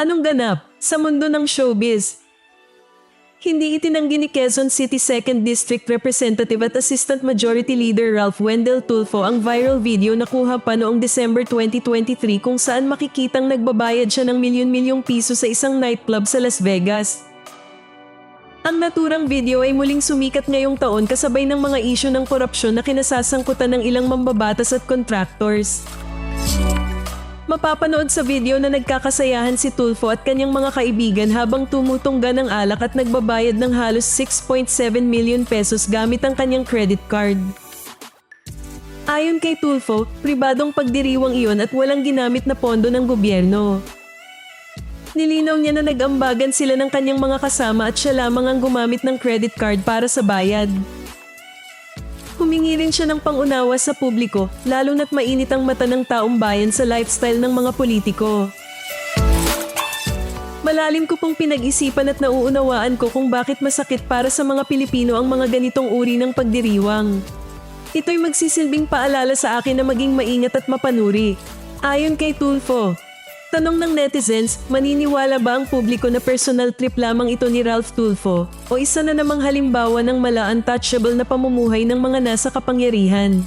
Anong ganap sa mundo ng showbiz? Hindi itinanggi ni Quezon City 2nd District Representative at Assistant Majority Leader Ralph Wendell Tulfo ang viral video na kuha pa noong December 2023 kung saan makikitang nagbabayad siya ng milyon-milyong piso sa isang nightclub sa Las Vegas. Ang naturang video ay muling sumikat ngayong taon kasabay ng mga isyu ng korupsyon na kinasasangkutan ng ilang mambabatas at contractors. Mapapanood sa video na nagkakasayahan si Tulfo at kanyang mga kaibigan habang tumutungga ng alak at nagbabayad ng halos 6.7 million pesos gamit ang kanyang credit card. Ayon kay Tulfo, pribadong pagdiriwang iyon at walang ginamit na pondo ng gobyerno. Nilinaw niya na nag-ambagan sila ng kanyang mga kasama at siya lamang ang gumamit ng credit card para sa bayad. Humingi rin siya ng pangunawa sa publiko, lalo na't mainit ang mata ng taong bayan sa lifestyle ng mga politiko. Malalim ko pong pinag-isipan at nauunawaan ko kung bakit masakit para sa mga Pilipino ang mga ganitong uri ng pagdiriwang. Ito'y magsisilbing paalala sa akin na maging maingat at mapanuri. Ayon kay Tulfo, Tanong ng netizens, maniniwala ba ang publiko na personal trip lamang ito ni Ralph Tulfo o isa na namang halimbawa ng mala untouchable na pamumuhay ng mga nasa kapangyarihan?